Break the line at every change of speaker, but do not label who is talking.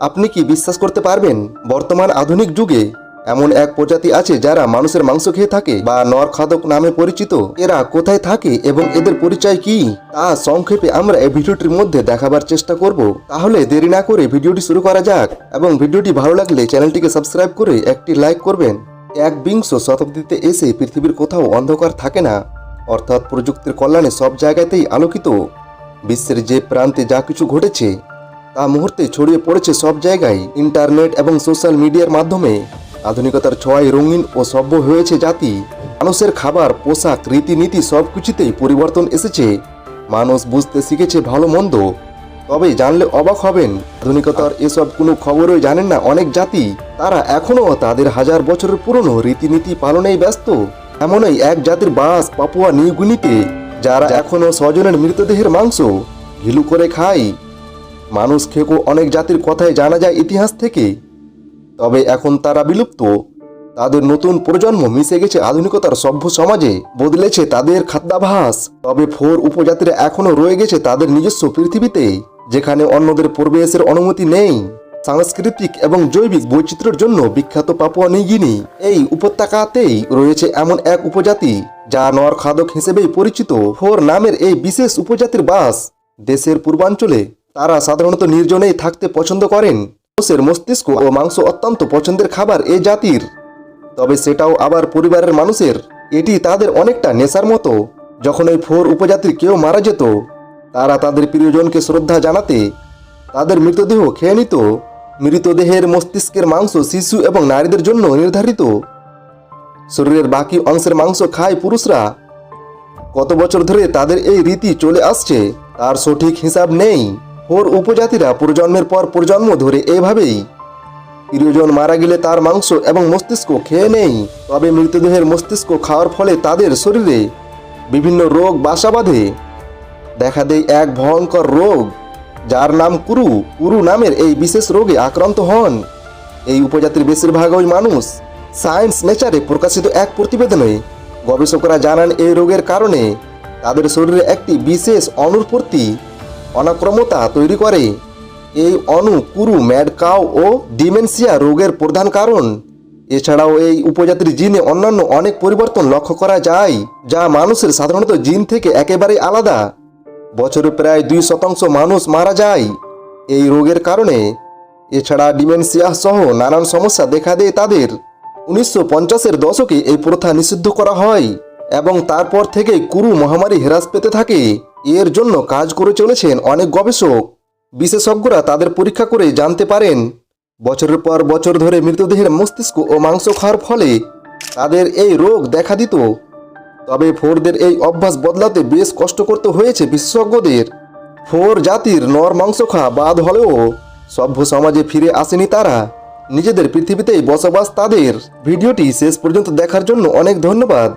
আপনি কি বিশ্বাস করতে পারবেন? বর্তমান আধুনিক যুগে এমন এক প্রজাতি আছে যারা মানুষের মাংস খেয়ে থাকে বা নর খাদক নামে পরিচিত। এরা কোথায় থাকে এবং এদের পরিচয় কি? তা সংক্ষেপে আমরা এই ভিডিওটির মধ্যে দেখাবার চেষ্টা করব। তাহলে দেরি না করে ভিডিওটি শুরু করা যাক এবং ভিডিওটি ভালো লাগলে চ্যানেলটিকে সাবস্ক্রাইব করে একটি লাইক করবেন। এক বিংশ শতাব্দীতে এসে পৃথিবীর কোথাও অন্ধকার থাকে না। অর্থাৎ প্রযুক্তির কল্যাণে সব জায়গাতেই আলোকিত। বিশ্বের যে প্রান্তে যা কিছু ঘটেছে তা মুহূর্তে ছড়িয়ে পড়েছে সব জায়গায়, ইন্টারনেট এবং সোশ্যাল মিডিয়ার মাধ্যমে। আধুনিকতার ছোঁয়ায় রঙিন ও সভ্য হয়েছে জাতি। মানুষের খাবার, পোশাক, রীতিনীতি সব কিছুতেই পরিবর্তন এসেছে। মানুষ বুঝতে শিখেছে ভালো, মন্দ। তবে জানলে অবাক হবেন, আধুনিকতার এসব কোনো খবরই জানেন না অনেক জাতি। তারা এখনও তাদের হাজার বছরের পুরনো রীতিনীতি পালনেই ব্যস্ত। এমনই এক জাতির বাস, পাপুয়া নিউগুনিতে যারা এখনও স্বজনের মৃতদেহের মাংস, ঘিলু করে খায়। মানুষ খেকো অনেক জাতির কথাই জানা যায় ইতিহাস থেকে। তবে এখন তারা বিলুপ্ত। তাদের নতুন প্রজন্ম মিশে গেছে আধুনিকতার সভ্য সমাজে, বদলেছে তাদের খাদ্যাভাস তবে ফোর উপজাতিরা এখনও রয়ে গেছে তাদের নিজস্ব পৃথিবীতে, যেখানে অন্যদের প্রবেশের অনুমতি নেই। সাংস্কৃতিক এবং জৈবিক বৈচিত্র্যের জন্য বিখ্যাত পাপুয়া নিগিনি এই উপত্যকাতেই রয়েছে এমন এক উপজাতি, যা নর খাদক হিসেবেই পরিচিত। ফোর নামের এই বিশেষ উপজাতির বাস দেশের পূর্বাঞ্চলে তারা সাধারণত নির্জনেই থাকতে পছন্দ করেন। মানুষের মস্তিষ্ক ও মাংস অত্যন্ত পছন্দের খাবার এই জাতির। তবে সেটাও আবার পরিবারের মানুষের। এটি তাদের অনেকটা নেশার মতো। যখন ওই ফোর উপজাতির কেউ মারা যেত, তারা তাদের প্রিয়জনকে শ্রদ্ধা জানাতে, তাদের মৃতদেহ খেয়ে নিত। মৃতদেহের মস্তিষ্কের মাংস শিশু এবং নারীদের জন্য নির্ধারিত। শরীরের বাকি অংশের মাংস খায় পুরুষরা। কত বছর ধরে তাদের এই রীতি চলে আসছে, তার সঠিক হিসাব নেই। ফোর উপজাতিরা প্রজন্মের পর প্রজন্ম ধরে এভাবেই। প্রিয়জন মারা গেলে তার মাংস এবং মস্তিষ্ক খেয়ে নেই। তবে মৃতদেহের মস্তিষ্ক খাওয়ার ফলে তাদের শরীরে বিভিন্ন রোগ, বাসা বাঁধে। দেখা দেয় এক ভয়ঙ্কর রোগ, যার নাম কুরু। কুরু নামের এই বিশেষ রোগে আক্রান্ত হন। এই উপজাতির বেশিরভাগই মানুষ সায়েন্স নেচারে প্রকাশিত এক প্রতিবেদনে গবেষকরা জানান, এই রোগের কারণে তাদের শরীরে একটি বিশেষ অণুর প্রতি অনাক্রমতা তৈরি করে। এই অণু কুরু, ম্যাড কাউ ও ডিমেনসিয়া রোগের প্রধান কারণ। এছাড়াও এই উপজাতির জিনে অন্যান্য অনেক পরিবর্তন লক্ষ্য করা যায়, যা মানুষের সাধারণত জিন থেকে একেবারেই আলাদা। বছরে প্রায় দুই শতাংশ মানুষ মারা যায় এই রোগের কারণে। এছাড়া ডিমেনসিয়া সহ নানান সমস্যা দেখা দেয় তাদের। উনিশশো পঞ্চাশের দশকে এই প্রথা নিষিদ্ধ করা হয় এবং তারপর থেকে কুরু মহামারী হ্রাস পেতে থাকে। এর জন্য কাজ করে চলেছেন অনেক গবেষক। বিশেষজ্ঞরা তাদের পরীক্ষা করে জানতে পারেন, বছরের পর বছর ধরে মৃতদেহের মস্তিষ্ক ও মাংস খাওয়ার ফলে তাদের এই রোগ দেখা দিত। তবে ফোরদের এই অভ্যাস বদলাতে বেশ কষ্ট করতে হয়েছে বিশেষজ্ঞদের। ফোর জাতির নর মাংস খাওয়া বাদ হলেও সভ্য সমাজে ফিরে আসেনি তারা। নিজেদের পৃথিবীতেই বসবাস তাদের। ভিডিওটি শেষ পর্যন্ত দেখার জন্য অনেক ধন্যবাদ।